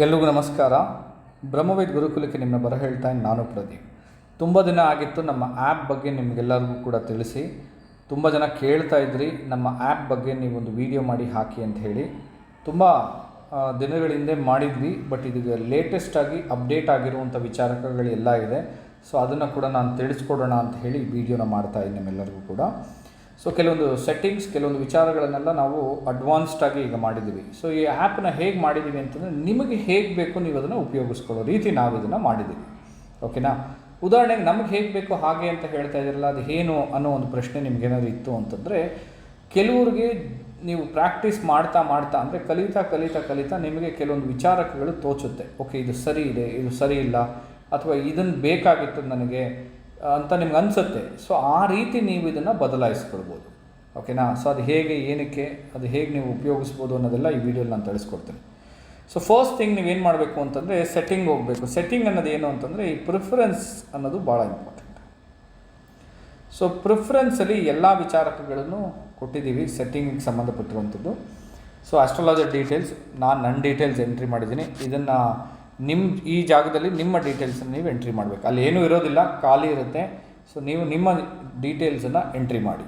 ಎಲ್ರಿಗೂ ನಮಸ್ಕಾರ. ಬ್ರಹ್ಮವೇದ್ ಗುರುಕುಲಕ್ಕೆ ನಿಮ್ಮ ಬರ ಹೇಳ್ತಾ ನಾನು ಪ್ರದೀಪ್. ತುಂಬ ದಿನ ಆಗಿತ್ತು ನಮ್ಮ ಆ್ಯಪ್ ಬಗ್ಗೆ ನಿಮಗೆಲ್ಲರಿಗೂ ಕೂಡ ತಿಳಿಸಿ. ತುಂಬ ಜನ ಕೇಳ್ತಾ ಇದ್ರಿ, ನಮ್ಮ ಆ್ಯಪ್ ಬಗ್ಗೆ ನೀವೊಂದು ವಿಡಿಯೋ ಮಾಡಿ ಹಾಕಿ ಅಂತ ಹೇಳಿ. ತುಂಬ ದಿನಗಳಿಂದೆ ಮಾಡಿದ್ವಿ, ಬಟ್ ಇದೀಗ ಲೇಟೆಸ್ಟಾಗಿ ಅಪ್ಡೇಟ್ ಆಗಿರುವಂಥ ವಿಚಾರಗಳೆಲ್ಲ ಇದೆ. ಸೊ ಅದನ್ನು ಕೂಡ ನಾನು ತಿಳಿಸ್ಕೊಡೋಣ ಅಂತ ಹೇಳಿ ವಿಡಿಯೋನ ಮಾಡ್ತಾ ನಿಮ್ಮೆಲ್ಲರಿಗೂ ಕೂಡ. ಸೊ ಕೆಲವೊಂದು ಸೆಟ್ಟಿಂಗ್ಸ್ ಕೆಲವೊಂದು ವಿಚಾರಗಳನ್ನೆಲ್ಲ ನಾವು ಅಡ್ವಾನ್ಸ್ಡ್ ಆಗಿ ಈಗ ಮಾಡಿದ್ದೀವಿ. ಸೊ ಈ ಆ್ಯಪ್ನ ಹೇಗೆ ಮಾಡಿದ್ದೀವಿ ಅಂತಂದರೆ ನಿಮಗೆ ಹೇಗೆ ಬೇಕು ನೀವು ಅದನ್ನು ಉಪಯೋಗಿಸ್ಕೊಳ್ಳೋ ರೀತಿ ನಾವು ಇದನ್ನು ಮಾಡಿದ್ದೀವಿ. ಓಕೆನಾ ಉದಾಹರಣೆಗೆ ನಮಗೆ ಹೇಗೆ ಬೇಕು ಹಾಗೆ ಅಂತ ಹೇಳ್ತಾ ಇದ್ದೀರಲ್ಲ, ಅದು ಏನು ಅನ್ನೋ ಒಂದು ಪ್ರಶ್ನೆ ನಿಮ್ಗೇನಾದ್ರು ಇತ್ತು ಅಂತಂದರೆ, ಕೆಲವ್ರಿಗೆ ನೀವು ಪ್ರಾಕ್ಟೀಸ್ ಮಾಡ್ತಾ ಮಾಡ್ತಾ, ಅಂದರೆ ಕಲಿತಾ ಕಲಿತಾ ಕಲಿತಾ ನಿಮಗೆ ಕೆಲವೊಂದು ವಿಚಾರಕಗಳು ತೋಚುತ್ತೆ. ಓಕೆ ಇದು ಸರಿ ಇದೆ, ಇದು ಸರಿ ಇಲ್ಲ, ಅಥವಾ ಇದನ್ನು ಬೇಕಾಗಿತ್ತು ನನಗೆ ಅಂತ ನಿಮ್ಗೆ ಅನಿಸುತ್ತೆ. ಸೊ ಆ ರೀತಿ ನೀವು ಇದನ್ನು ಬದಲಾಯಿಸ್ಕೊಳ್ಬೋದು. ಓಕೆನಾ ಸೊ ಅದು ಹೇಗೆ, ಏನಕ್ಕೆ, ಅದು ಹೇಗೆ ನೀವು ಉಪಯೋಗಿಸ್ಬೋದು ಅನ್ನೋದೆಲ್ಲ ಈ ವಿಡಿಯೋಲಿ ನಾನು ತಿಳಿಸ್ಕೊಡ್ತೇನೆ. ಸೊ ಫಸ್ಟ್ ಥಿಂಗ್ ನೀವೇನು ಮಾಡಬೇಕು ಅಂತಂದರೆ ಸೆಟ್ಟಿಂಗ್ ಹೋಗಬೇಕು. ಸೆಟ್ಟಿಂಗ್ ಅನ್ನೋದು ಏನು ಅಂತಂದರೆ ಈ ಪ್ರಿಫರೆನ್ಸ್ ಅನ್ನೋದು ಭಾಳ ಇಂಪಾರ್ಟೆಂಟ್ ಸೊ ಪ್ರಿಫರೆನ್ಸಲ್ಲಿ ಎಲ್ಲ ವಿಚಾರಕಗಳನ್ನು ಕೊಟ್ಟಿದ್ದೀವಿ ಸೆಟ್ಟಿಂಗಿಗೆ ಸಂಬಂಧಪಟ್ಟಿರುವಂಥದ್ದು. ಸೊ ಅಸ್ಟ್ರಾಲಜರ್ ಡೀಟೇಲ್ಸ್ ನಾನು ನನ್ನ ಡೀಟೇಲ್ಸ್ ಎಂಟ್ರಿ ಮಾಡಿದ್ದೀನಿ. ಇದನ್ನು ನಿಮ್ಮ ಈ ಜಾಗದಲ್ಲಿ ನಿಮ್ಮ ಡೀಟೇಲ್ಸನ್ನು ನೀವು ಎಂಟ್ರಿ ಮಾಡಬೇಕು. ಅಲ್ಲಿ ಏನೂ ಇರೋದಿಲ್ಲ, ಖಾಲಿ ಇರುತ್ತೆ. ಸೊ ನೀವು ನಿಮ್ಮ ಡೀಟೇಲ್ಸನ್ನು ಎಂಟ್ರಿ ಮಾಡಿ.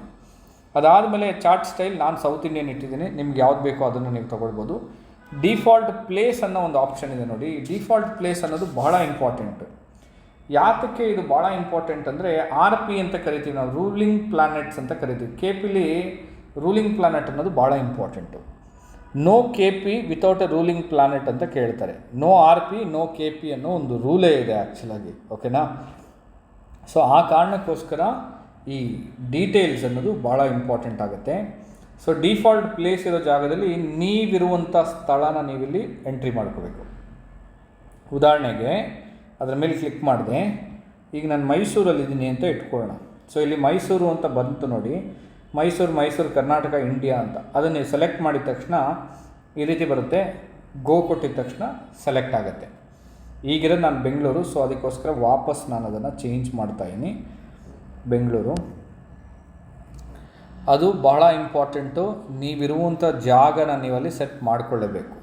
ಅದಾದಮೇಲೆ ಚಾರ್ಟ್ ಸ್ಟೈಲ್ ನಾನು ಸೌತ್ ಇಂಡಿಯನ್ ಇಟ್ಟಿದ್ದೀನಿ. ನಿಮ್ಗೆ ಯಾವ್ದು ಬೇಕೋ ಅದನ್ನು ನೀವು ತೊಗೊಳ್ಬೋದು. ಡಿಫಾಲ್ಟ್ ಪ್ಲೇಸ್ ಅನ್ನೋ ಒಂದು ಆಪ್ಷನ್ ಇದೆ ನೋಡಿ. ಡಿಫಾಲ್ಟ್ ಪ್ಲೇಸ್ ಅನ್ನೋದು ಬಹಳ ಇಂಪಾರ್ಟೆಂಟು ಯಾತಕ್ಕೆ ಇದು ಭಾಳ ಇಂಪಾರ್ಟೆಂಟ್ ಅಂದರೆ ಆರ್ ಪಿ ಅಂತ ಕರಿತೀವಿ ನಾವು ರೂಲಿಂಗ್ ಪ್ಲಾನೆಟ್ಸ್ ಅಂತ ಕರಿತೀವಿ. ಕೆ ಪಿಲಿ ರೂಲಿಂಗ್ ಪ್ಲಾನೆಟ್ ಅನ್ನೋದು ಭಾಳ important no K P without a ruling planet ಅಂತ ಕೇಳ್ತಾರೆ. No R P no K P ಅನ್ನೋ ಒಂದು ರೂಲೇ ಇದೆ ಆ್ಯಕ್ಚುಲಾಗಿ ಓಕೆನಾ ಸೊ ಆ ಕಾರಣಕ್ಕೋಸ್ಕರ ಈ ಡೀಟೇಲ್ಸ್ ಅನ್ನೋದು ಭಾಳ ಇಂಪಾರ್ಟೆಂಟ್ ಆಗುತ್ತೆ. ಸೊ ಡಿಫಾಲ್ಟ್ ಪ್ಲೇಸ್ ಇರೋ ಜಾಗದಲ್ಲಿ ನೀವಿರುವಂಥ ಸ್ಥಳನ ನೀವಿಲ್ಲಿ ಎಂಟ್ರಿ ಮಾಡ್ಕೋಬೇಕು. ಉದಾಹರಣೆಗೆ ಅದರ ಮೇಲೆ ಕ್ಲಿಕ್ ಮಾಡಿದೆ, ಈಗ ನಾನು ಮೈಸೂರಲ್ಲಿದ್ದೀನಿ ಅಂತ ಇಟ್ಕೊಳ್ಳೋಣ. ಸೊ ಇಲ್ಲಿ ಮೈಸೂರು ಅಂತ ಬಂತು ನೋಡಿ ಮೈಸೂರು ಮೈಸೂರು, ಕರ್ನಾಟಕ, ಇಂಡಿಯಾ ಅಂತ. ಅದನ್ನು ಸೆಲೆಕ್ಟ್ ಮಾಡಿದ ತಕ್ಷಣ ಈ ರೀತಿ ಬರುತ್ತೆ. ಗೋ ಕೊಟ್ಟಿದ ತಕ್ಷಣ ಸೆಲೆಕ್ಟ್ ಆಗುತ್ತೆ. ಈಗಿರೋದು ನಾನು ಬೆಂಗಳೂರು ಸೊ ಅದಕ್ಕೋಸ್ಕರ ವಾಪಸ್ ನಾನು ಅದನ್ನು ಚೇಂಜ್ ಮಾಡ್ತಾಯಿದ್ದೀನಿ ಬೆಂಗಳೂರು. ಅದು ಬಹಳ ಇಂಪಾರ್ಟೆಂಟು ನೀವಿರುವಂಥ ಜಾಗನ ನೀವಲ್ಲಿ ಸೆಟ್ ಮಾಡಿಕೊಳ್ಳಬೇಕು.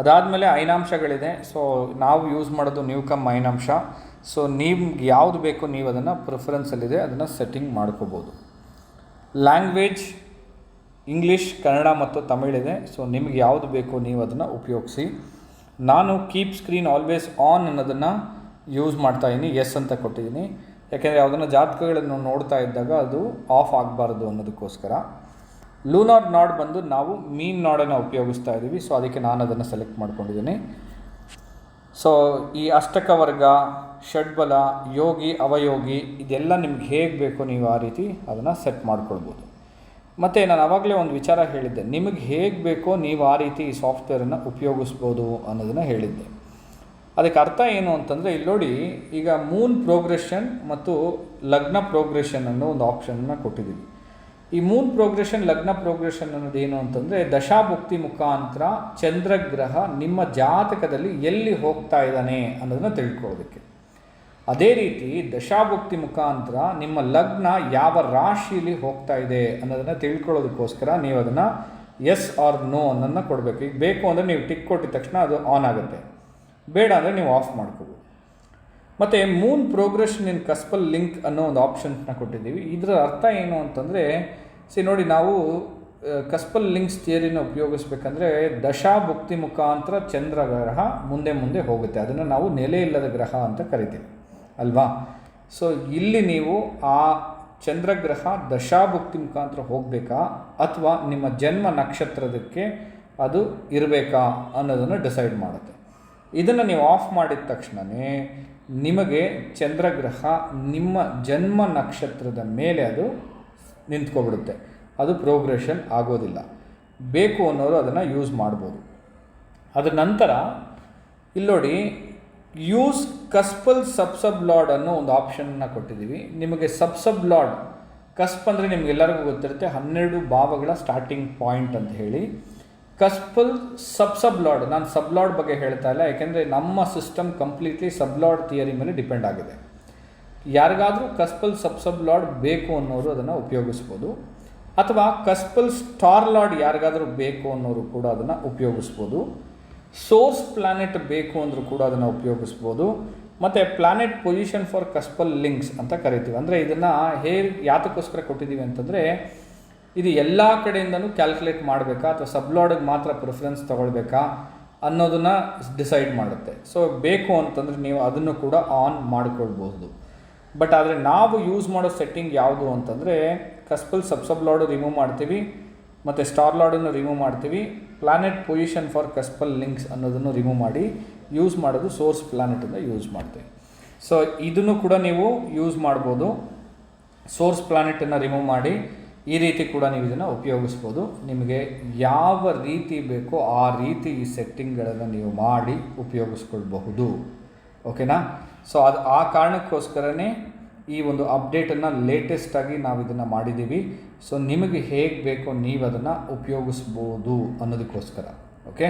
ಅದಾದಮೇಲೆ ಐನಾಂಶಗಳಿದೆ. ಸೊ ನಾವು ಯೂಸ್ ಮಾಡೋದು ನೀವು ಕಮ್ ಐನಾಂಶ. ಸೊ ನಿಮ್ಗೆ ಯಾವುದು ಬೇಕು ನೀವು ಅದನ್ನು ಪ್ರಿಫರೆನ್ಸಲ್ಲಿದೆ ಅದನ್ನು ಸೆಟ್ಟಿಂಗ್ ಮಾಡ್ಕೋಬೋದು. ಲ್ಯಾಂಗ್ವೇಜ್ ಇಂಗ್ಲೀಷ್ ಕನ್ನಡ ಮತ್ತು ತಮಿಳಿದೆ ಸೊ ನಿಮ್ಗೆ ಯಾವುದು ಬೇಕೋ ನೀವು ಅದನ್ನು ಉಪಯೋಗಿಸಿ. ನಾನು ಕೀಪ್ ಸ್ಕ್ರೀನ್ ಆಲ್ವೇಸ್ ಆನ್ ಅನ್ನೋದನ್ನು ಯೂಸ್ ಮಾಡ್ತಾಯಿದ್ದೀನಿ ಎಸ್ ಅಂತ ಕೊಟ್ಟಿದ್ದೀನಿ ಯಾಕೆಂದರೆ ಯಾವುದನ್ನು ಜಾತಕಗಳನ್ನು ನೋಡ್ತಾ ಇದ್ದಾಗ ಅದು ಆಫ್ ಆಗಬಾರ್ದು ಅನ್ನೋದಕ್ಕೋಸ್ಕರ. ಲೂನಾರ್ ನಾಡ್ ಬಂದು ನಾವು ಮೀನ್ ನಾಡನ್ನು ಉಪಯೋಗಿಸ್ತಾ ಇದ್ದೀವಿ ಸೊ ಅದಕ್ಕೆ ನಾನು ಅದನ್ನು ಸೆಲೆಕ್ಟ್ ಮಾಡ್ಕೊಂಡಿದ್ದೀನಿ ಸೊ ಈ ಅಷ್ಟಕ ವರ್ಗ ಷಡ್ಬಲ, ಯೋಗಿ, ಅವಯೋಗಿ ಇದೆಲ್ಲ ನಿಮ್ಗೆ ಹೇಗೆ ಬೇಕು ನೀವು ಆ ರೀತಿ ಅದನ್ನು ಸೆಟ್ ಮಾಡ್ಕೊಳ್ಬೋದು. ಮತ್ತು ನಾನು ಆವಾಗಲೇ ಒಂದು ವಿಚಾರ ಹೇಳಿದ್ದೆ, ನಿಮಗೆ ಹೇಗೆ ಬೇಕೋ ನೀವು ಆ ರೀತಿ ಈ ಸಾಫ್ಟ್ವೇರನ್ನು ಉಪಯೋಗಿಸ್ಬೋದು ಅನ್ನೋದನ್ನು ಹೇಳಿದ್ದೆ. ಅದಕ್ಕೆ ಅರ್ಥ ಏನು ಅಂತಂದರೆ, ಇಲ್ಲಿ ನೋಡಿ, ಈಗ ಮೂನ್ ಪ್ರೋಗ್ರೆಷನ್ ಮತ್ತು ಲಗ್ನ ಪ್ರೋಗ್ರೆಷನ್ ಅನ್ನೋ ಒಂದು ಆಪ್ಷನ್ನ ಕೊಟ್ಟಿದ್ದೀವಿ. ಈ ಮೂನ್ ಪ್ರೋಗ್ರೆಷನ್ ಲಗ್ನ ಪ್ರೋಗ್ರೆಷನ್ ಅನ್ನೋದು ಏನು ಅಂತಂದರೆ, ದಶಾಭುಕ್ತಿ ಮುಖಾಂತರ ಚಂದ್ರಗ್ರಹ ನಿಮ್ಮ ಜಾತಕದಲ್ಲಿ ಎಲ್ಲಿ ಹೋಗ್ತಾ ಇದ್ದಾನೆ ಅನ್ನೋದನ್ನು ತಿಳ್ಕೊಳ್ಳೋದಕ್ಕೆ. ಅದೇ ರೀತಿ ದಶಾಭುಕ್ತಿ ಮುಖಾಂತರ ನಿಮ್ಮ ಲಗ್ನ ಯಾವ ರಾಶಿಯಲ್ಲಿ ಹೋಗ್ತಾ ಇದೆ ಅನ್ನೋದನ್ನು ತಿಳ್ಕೊಳ್ಳೋದಕ್ಕೋಸ್ಕರ ನೀವು ಅದನ್ನು ಎಸ್ ಆರ್ ನೋ ಅನ್ನೋದನ್ನ ಕೊಡಬೇಕು. ಈಗ ಬೇಕು ಅಂದರೆ ನೀವು ಟಿಕ್ ಕೊಟ್ಟಿದ ತಕ್ಷಣ ಅದು ಆನ್ ಆಗುತ್ತೆ. ಬೇಡ ಅಂದರೆ ನೀವು ಆಫ್ ಮಾಡ್ಕೋಬೋದು. ಮತ್ತು moon progression in cuspal link ಅನ್ನೋ ಒಂದು ಆಪ್ಷನ್ಸ್ನ ಕೊಟ್ಟಿದ್ದೀವಿ. ಇದರ ಅರ್ಥ ಏನು ಅಂತಂದರೆ ಸಿ ನೋಡಿ ನಾವು ಕಸ್ಪಲ್ ಲಿಂಕ್ಸ್ ಥಿಯರಿನ ಉಪಯೋಗಿಸ್ಬೇಕಂದ್ರೆ ದಶಾಭುಕ್ತಿ ಮುಖಾಂತರ ಚಂದ್ರ ಗ್ರಹ ಮುಂದೆ ಮುಂದೆ ಹೋಗುತ್ತೆ. ಅದನ್ನು ನಾವು ನೆಲೆ ಇಲ್ಲದ ಗ್ರಹ ಅಂತ ಕರಿತೀವಿ. ಅಲ್ವಾ? ಸೊ ಇಲ್ಲಿ ನೀವು ಆ ಚಂದ್ರಗ್ರಹ ದಶಾಭುಕ್ತಿ ಮುಖಾಂತರ ಹೋಗಬೇಕಾ? ಅಥವಾ ನಿಮ್ಮ ಜನ್ಮ ನಕ್ಷತ್ರದಕ್ಕೆ ಅದು ಇರಬೇಕಾ? ಅನ್ನೋದನ್ನು ಡಿಸೈಡ್ ಮಾಡುತ್ತೆ. ಇದನ್ನು ನೀವು ಆಫ್ ಮಾಡಿದ ತಕ್ಷಣವೇ ನಿಮಗೆ ಚಂದ್ರಗ್ರಹ ನಿಮ್ಮ ಜನ್ಮ ನಕ್ಷತ್ರದ ಮೇಲೆ ಅದು ನಿಂತ್ಕೊಬಿಡುತ್ತೆ. ಅದು ಪ್ರೋಗ್ರೆಷನ್ ಆಗೋದಿಲ್ಲ. ಬೇಕು ಅನ್ನೋರು ಅದನ್ನು ಯೂಸ್ ಮಾಡ್ಬೋದು. ಅದರ ನಂತರ ಇಲ್ಲಿ use cuspal sub sub lord ಅನ್ನೋ ಒಂದು ಆಪ್ಷನ್ನ ಕೊಟ್ಟಿದ್ದೀವಿ. ನಿಮಗೆ ಸಬ್ ಸಬ್ ಲಾರ್ಡ್ ಕಸ್ಪ್ ಅಂದರೆ ನಿಮಗೆಲ್ಲರಿಗೂ ಗೊತ್ತಿರುತ್ತೆ, ಹನ್ನೆರಡು ಭಾವಗಳ ಸ್ಟಾರ್ಟಿಂಗ್ ಪಾಯಿಂಟ್ ಅಂತ ಹೇಳಿ. ಕಸ್ಪಲ್ ಸಬ್ ಸಬ್ ಲಾರ್ಡ್ ನಾನು ಸಬ್ ಲಾಡ್ ಬಗ್ಗೆ ಹೇಳ್ತಾ ಇಲ್ಲ, ಯಾಕೆಂದರೆ ನಮ್ಮ system completely sub lord theory ಮೇಲೆ ಡಿಪೆಂಡ್ ಆಗಿದೆ. ಯಾರಿಗಾದರೂ ಕಸ್ಪಲ್ ಸಬ್ ಸಬ್ ಲಾರ್ಡ್ ಬೇಕು ಅನ್ನೋರು ಅದನ್ನು ಉಪಯೋಗಿಸ್ಬೋದು. ಅಥವಾ ಕಸ್ಪಲ್ ಸ್ಟಾರ್ ಲಾಡ್ ಯಾರಿಗಾದರೂ ಬೇಕು ಅನ್ನೋರು ಕೂಡ ಅದನ್ನು ಉಪಯೋಗಿಸ್ಬೋದು. ಸೋರ್ಸ್ ಪ್ಲಾನೆಟ್ ಬೇಕು ಅಂದರೂ ಕೂಡ ಅದನ್ನು ಉಪಯೋಗಿಸ್ಬೋದು. ಮತ್ತು planet position for cuspal links ಅಂತ ಕರಿತೀವಿ. ಅಂದರೆ ಇದನ್ನು ಹೇಗೆ ಯಾತಕ್ಕೋಸ್ಕರ ಕೊಟ್ಟಿದ್ದೀವಿ ಅಂತಂದರೆ, ಇದು ಎಲ್ಲ ಕಡೆಯಿಂದನೂ ಕ್ಯಾಲ್ಕುಲೇಟ್ ಮಾಡಬೇಕಾ ಅಥವಾ ಸಬ್ಲಾಡಿಗೆ ಮಾತ್ರ ಪ್ರಿಫರೆನ್ಸ್ ತೊಗೊಳ್ಬೇಕಾ ಅನ್ನೋದನ್ನು ಡಿಸೈಡ್ ಮಾಡುತ್ತೆ. ಸೊ, ಬೇಕು ಅಂತಂದರೆ ನೀವು ಅದನ್ನು ಕೂಡ ಆನ್ ಮಾಡಿಕೊಳ್ಬೋದು ಬಟ್ ಆದರೆ ನಾವು ಯೂಸ್ ಮಾಡೋ ಸೆಟ್ಟಿಂಗ್ ಯಾವುದು ಅಂತಂದರೆ, ಕಸ್ಪಲ್ ಸಬ್ ಲಾಡು ರಿಮೂವ್ ಮಾಡ್ತೀವಿ, ಮತ್ತು ಸ್ಟಾರ್ ಲಾಡನ್ನು ರಿಮೂವ್ ಮಾಡ್ತೀವಿ planet position for cuspal links ಅನ್ನೋದನ್ನು ರಿಮೂವ್ ಮಾಡಿ ಯೂಸ್ ಮಾಡೋದು ಸೋರ್ಸ್ ಪ್ಲಾನೆಟನ್ನು ಯೂಸ್ ಮಾಡ್ತೀವಿ. ಸೊ ಇದನ್ನು ಕೂಡ ನೀವು ಯೂಸ್ ಮಾಡ್ಬೋದು. ಸೋರ್ಸ್ ಪ್ಲಾನೆಟನ್ನು ರಿಮೂವ್ ಮಾಡಿ, ಈ ರೀತಿ ಕೂಡ ನೀವು ಇದನ್ನು ಉಪಯೋಗಿಸ್ಬೋದು. ನಿಮಗೆ ಯಾವ ರೀತಿ ಬೇಕೋ ಆ ರೀತಿ ಈ ಸೆಟ್ಟಿಂಗ್ಗಳನ್ನು ನೀವು ಮಾಡಿ ಉಪಯೋಗಿಸ್ಕೊಳ್ಬಹುದು. ಓಕೆನಾ ಸೊ ಅದು ಆ ಕಾರಣಕ್ಕೋಸ್ಕರನೇ ಈ ಒಂದು ಅಪ್ಡೇಟನ್ನು ಲೇಟೆಸ್ಟಾಗಿ ನಾವು ಇದನ್ನು ಮಾಡಿದ್ದೀವಿ ಸೊ ನಿಮಗೆ ಹೇಗೆ ಬೇಕೋ ನೀವು ಅದನ್ನು ಉಪಯೋಗಿಸ್ಬೋದು ಅನ್ನೋದಕ್ಕೋಸ್ಕರ. ಓಕೆ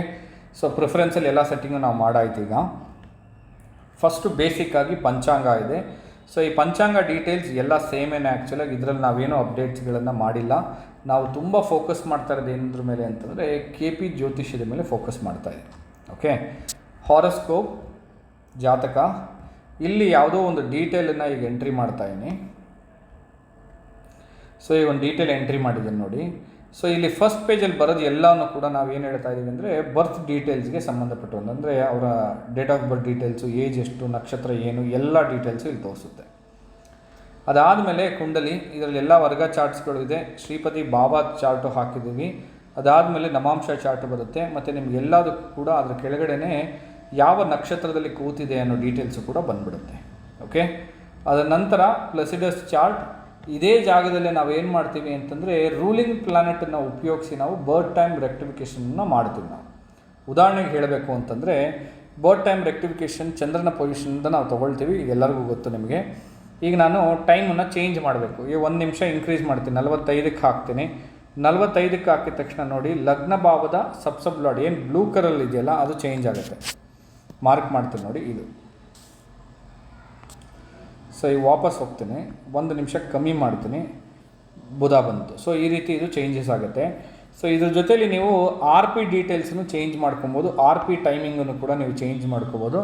ಸೊ ಪ್ರಿಫರೆನ್ಸಲ್ಲಿ ಎಲ್ಲ ಸೆಟ್ಟಿಂಗು ನಾವು ಮಾಡಾಯ್ತು ಈಗ. ಫಸ್ಟು ಬೇಸಿಕ್ಕಾಗಿ ಪಂಚಾಂಗ ಇದೆ. ಸೊ ಈ ಪಂಚಾಂಗ ಡೀಟೇಲ್ಸ್ ಎಲ್ಲ ಸೇಮೇನೆ ಆ್ಯಕ್ಚುಲಾಗಿ ಇದರಲ್ಲಿ ನಾವೇನೂ ಅಪ್ಡೇಟ್ಸ್ಗಳನ್ನು ಮಾಡಿಲ್ಲ. ನಾವು ತುಂಬ ಫೋಕಸ್ ಮಾಡ್ತಾ ಇರೋದು ಏನದ್ರ ಮೇಲೆ ಅಂತಂದರೆ ಕೆ ಪಿ ಜ್ಯೋತಿಷ್ಯದ ಮೇಲೆ ಫೋಕಸ್ ಮಾಡ್ತಾ ಇದ್ದೀವಿ ಓಕೆ ಹಾರಸ್ಕೋಪ್ ಜಾತಕ ಇಲ್ಲಿ ಯಾವುದೋ ಒಂದು ಡೀಟೇಲನ್ನು ಈಗ ಎಂಟ್ರಿ ಮಾಡ್ತಾ ಇದ್ದೀನಿ. ಸೊ ಈ ಒಂದು ಡೀಟೇಲ್ ಎಂಟ್ರಿ ಮಾಡಿದ್ದೀನಿ ನೋಡಿ. ಸೊ ಇಲ್ಲಿ ಫಸ್ಟ್ ಪೇಜಲ್ಲಿ ಬರೋದು ಎಲ್ಲವನ್ನು ಕೂಡ ನಾವು ಏನು ಹೇಳ್ತಾ ಇದ್ದೀವಿ ಅಂದರೆ ಬರ್ತ್ ಡೀಟೇಲ್ಸ್ಗೆ ಸಂಬಂಧಪಟ್ಟು ಅಂದರೆ ಅವರ date of birth details age ಎಷ್ಟು, ನಕ್ಷತ್ರ ಏನು, ಎಲ್ಲ ಡೀಟೇಲ್ಸು ಇಲ್ಲಿ ತೋರಿಸುತ್ತೆ. ಅದಾದಮೇಲೆ ಕುಂಡಲಿ, ಇದರಲ್ಲಿ ಎಲ್ಲ ವರ್ಗ ಚಾರ್ಟ್ಸ್ಗಳು ಇದೆ. ಶ್ರೀಪತಿ ಬಾಬಾ ಚಾರ್ಟು ಹಾಕಿದ್ದೀವಿ. ಅದಾದಮೇಲೆ ನಮಾಂಶ ಚಾರ್ಟ್ ಬರುತ್ತೆ. ಮತ್ತು ನಿಮ್ಗೆ ಎಲ್ಲದಕ್ಕೂ ಕೂಡ ಅದರ ಕೆಳಗಡೆನೆ ಯಾವ ನಕ್ಷತ್ರದಲ್ಲಿ ಕೂತಿದೆ ಅನ್ನೋ ಡೀಟೇಲ್ಸು ಕೂಡ ಬಂದ್ಬಿಡುತ್ತೆ. ಓಕೆ ಅದರ ನಂತರ ಪ್ಲಸಿಡಸ್ ಚಾರ್ಟ್ ಇದೇ ಜಾಗದಲ್ಲಿ ನಾವು ಏನು ಮಾಡ್ತೀವಿ ಅಂತಂದರೆ ರೂಲಿಂಗ್ ಪ್ಲಾನೆಟನ್ನು ಉಪಯೋಗಿಸಿ ನಾವು ಬರ್ಡ್ ಟೈಮ್ ರೆಕ್ಟಿಫಿಕೇಷನ್ನ ಮಾಡ್ತೀವಿ ನಾವು. ಉದಾಹರಣೆಗೆ ಹೇಳಬೇಕು ಅಂತಂದರೆ ಬರ್ಡ್ ಟೈಮ್ ರೆಕ್ಟಿಫಿಕೇಷನ್ ಚಂದ್ರನ ಪೊಸಿಷನಿಂದ ನಾವು ತೊಗೊಳ್ತೀವಿ ಎಲ್ಲರಿಗೂ ಗೊತ್ತು ನಿಮಗೆ. ಈಗ ನಾನು ಟೈಮನ್ನು ಚೇಂಜ್ ಮಾಡಬೇಕು. ಈಗ ಒಂದು ನಿಮಿಷ ಇನ್ಕ್ರೀಸ್ ಮಾಡ್ತೀನಿ, ನಲವತ್ತೈದಕ್ಕೆ ಹಾಕ್ತೀನಿ. ನಲವತ್ತೈದಕ್ಕೆ ಹಾಕಿದ ತಕ್ಷಣ ನೋಡಿ, ಲಗ್ನ ಭಾವದ ಸಬ್ಸಬ್ ಸಬ್ ಲಾಡ್ ಏನು ಬ್ಲೂ ಕಲರ್ ಇದೆಯಲ್ಲ, ಅದು ಚೇಂಜ್ ಆಗುತ್ತೆ. ಮಾರ್ಕ್ ಮಾಡ್ತೀನಿ ನೋಡಿ ಇದು. ಸೊ ಈಗ ವಾಪಸ್ ಹೋಗ್ತೀನಿ. ಒಂದು ನಿಮಿಷ ಕಮ್ಮಿ ಮಾಡ್ತೀನಿ. ಬುಧ ಬಂತು. ಸೊ ಈ ರೀತಿ ಇದು ಚೇಂಜಸ್ ಆಗುತ್ತೆ. ಸೊ ಇದ್ರ ಜೊತೆಲಿ ನೀವು ಆರ್ ಪಿ ಡೀಟೇಲ್ಸನ್ನು ಚೇಂಜ್ ಮಾಡ್ಕೊಬೋದು. ಆರ್ ಪಿ ಟೈಮಿಂಗನ್ನು ಕೂಡ ನೀವು ಚೇಂಜ್ ಮಾಡ್ಕೋಬೋದು.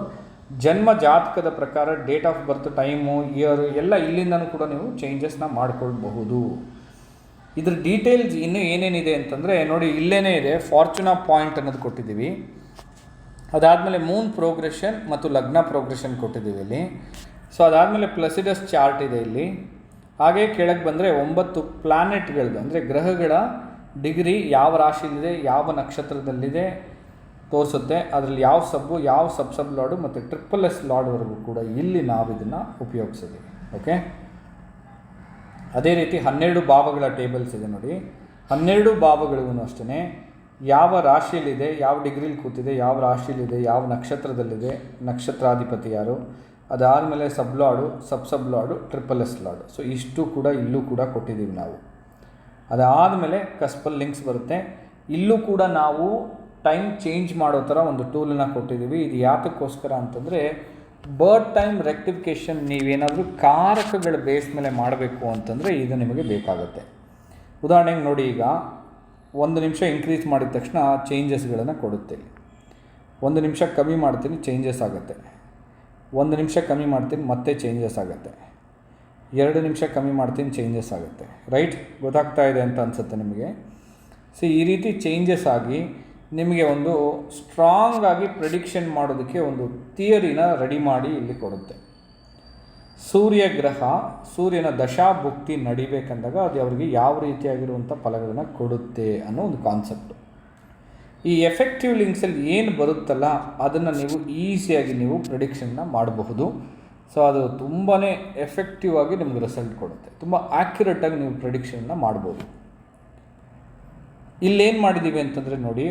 ಜನ್ಮ ಜಾತಕದ ಪ್ರಕಾರ date of birth time year ಎಲ್ಲ ಇಲ್ಲಿಂದನೂ ಕೂಡ ನೀವು ಚೇಂಜಸ್ನ ಮಾಡ್ಕೊಳ್ಬಹುದು. ಇದ್ರ ಡೀಟೇಲ್ಸ್ ಇನ್ನೂ ಏನೇನಿದೆ ಅಂತಂದರೆ ನೋಡಿ ಇಲ್ಲೇ ಇದೆ. ಫಾರ್ಚುನಾ ಪಾಯಿಂಟ್ ಅನ್ನೋದು ಕೊಟ್ಟಿದ್ದೀವಿ. ಅದಾದಮೇಲೆ ಮೂನ್ ಪ್ರೋಗ್ರೆಷನ್ ಮತ್ತು ಲಗ್ನ ಪ್ರೋಗ್ರೆಷನ್ ಕೊಟ್ಟಿದ್ದೀವಿ ಇಲ್ಲಿ. ಸೊ ಅದಾದಮೇಲೆ ಪ್ಲಸಿಡಸ್ ಚಾರ್ಟ್ ಇದೆ ಇಲ್ಲಿ. ಹಾಗೆ ಕೆಳಗೆ ಬಂದರೆ ಒಂಬತ್ತು ಪ್ಲ್ಯಾನೆಟ್ಗಳದ್ದು ಅಂದರೆ ಗ್ರಹಗಳ ಡಿಗ್ರಿ ಯಾವ ರಾಶಿಯಲ್ಲಿದೆ ಯಾವ ನಕ್ಷತ್ರದಲ್ಲಿದೆ ತೋರಿಸುತ್ತೆ. ಅದರಲ್ಲಿ ಯಾವ ಸಬ್ಬು, ಯಾವ ಸಬ್ ಸಬ್ ಲಾಡು ಮತ್ತು ಟ್ರಿಪಲ್ ಎಸ್ ಲಾಡ್ವರೆಗೂ ಕೂಡ ಇಲ್ಲಿ ನಾವು ಇದನ್ನು ಉಪಯೋಗಿಸಿದ್ದೀವಿ. ಓಕೆ ಅದೇ ರೀತಿ ಹನ್ನೆರಡು ಭಾವಗಳ ಟೇಬಲ್ಸ್ ಇದೆ ನೋಡಿ. ಹನ್ನೆರಡು ಭಾವಗಳಿಗೂ ಅಷ್ಟೇ ಯಾವ ರಾಶಿಯಲ್ಲಿದೆ, ಯಾವ ಡಿಗ್ರಿಲಿ ಕೂತಿದೆ, ಯಾವ ರಾಶಿಯಲ್ಲಿದೆ, ಯಾವ ನಕ್ಷತ್ರದಲ್ಲಿದೆ, ನಕ್ಷತ್ರಾಧಿಪತಿ ಯಾರು? ಅದಾದಮೇಲೆ sub lord sub sub lord triple S lord. So ಇಷ್ಟು ಕೂಡ, ಇಲ್ಲೂ ಕೂಡ ಕೊಟ್ಟಿದ್ದೀವಿ ನಾವು. ಅದಾದಮೇಲೆ ಕಸ್ಪಲ್ ಲಿಂಕ್ಸ್ ಬರುತ್ತೆ. ಇಲ್ಲೂ ಕೂಡ ನಾವು ಟೈಮ್ ಚೇಂಜ್ ಮಾಡೋ ಥರ ಒಂದು ಟೂಲನ್ನು ಕೊಟ್ಟಿದ್ದೀವಿ. ಇದು ಯಾತಕ್ಕೋಸ್ಕರ ಅಂತಂದರೆ, ಬರ್ಡ್ ಟೈಮ್ ರೆಕ್ಟಿಫಿಕೇಷನ್ ನೀವೇನಾದರೂ ಕಾರಕಗಳ ಬೇಸ್ ಮೇಲೆ ಮಾಡಬೇಕು ಅಂತಂದರೆ ಇದು ನಿಮಗೆ ಬೇಕಾಗುತ್ತೆ. ಉದಾಹರಣೆಗೆ ನೋಡಿ ಈಗ ಒಂದು ನಿಮಿಷ ಇನ್ಕ್ರೀಸ್ ಮಾಡಿದ ತಕ್ಷಣ ಚೇಂಜಸ್ಗಳನ್ನು ಕೊಡುತ್ತೆ ಒಂದು ನಿಮಿಷ ಕಮ್ಮಿ ಮಾಡ್ತೀನಿ ಚೇಂಜಸ್ ಆಗುತ್ತೆ. ಒಂದು ನಿಮಿಷ ಕಮ್ಮಿ ಮಾಡ್ತೀನಿ, ಮತ್ತೆ ಚೇಂಜಸ್ ಆಗುತ್ತೆ. ಎರಡು ನಿಮಿಷ ಕಮ್ಮಿ ಮಾಡ್ತೀನಿ ಚೇಂಜಸ್ ಆಗುತ್ತೆ. ರೈಟ್ ಗೊತ್ತಾಗ್ತಾ ಇದೆ ಅಂತ ಅನಿಸುತ್ತೆ ನಿಮಗೆ? ಸೊ ಈ ರೀತಿ ಚೇಂಜಸ್ ಆಗಿ ನಿಮಗೆ ಒಂದು ಸ್ಟ್ರಾಂಗ್ ಆಗಿ ಪ್ರಿಡಿಕ್ಷನ್ ಮಾಡೋದಕ್ಕೆ ಒಂದು ಥಿಯರಿನ ರೆಡಿ ಮಾಡಿ ಇಲ್ಲಿ ಕೊಡುತ್ತೆ. ಸೂರ್ಯ ಗ್ರಹ ಸೂರ್ಯನ ದಶಾಭುಕ್ತಿ ನಡಿಬೇಕಂದಾಗ ಅದು ಅವರಿಗೆ ಯಾವ ರೀತಿಯಾಗಿರುವಂಥ ಫಲಗಳನ್ನು ಕೊಡುತ್ತೆ ಅನ್ನೋ ಒಂದು ಕಾನ್ಸೆಪ್ಟು ಈ ಎಫೆಕ್ಟಿವ್ ಲಿಂಕ್ಸಲ್ಲಿ ಏನು ಬರುತ್ತಲ್ಲ ಅದನ್ನು ನೀವು ಈಸಿಯಾಗಿ ನೀವು ಪ್ರಿಡಿಕ್ಷನ್ನ ಮಾಡಬಹುದು. ಸೊ ಅದು ತುಂಬಾ ಎಫೆಕ್ಟಿವ್ ಆಗಿ ನಿಮ್ಗೆ ರಿಸಲ್ಟ್ ಕೊಡುತ್ತೆ. ತುಂಬ ಆ್ಯಕ್ಯುರೇಟಾಗಿ ನೀವು ಪ್ರಿಡಿಕ್ಷನ್ನ ಮಾಡ್ಬೋದು. ಇಲ್ಲೇನು ಮಾಡಿದ್ದೀವಿ ಅಂತಂದರೆ ನೋಡಿ,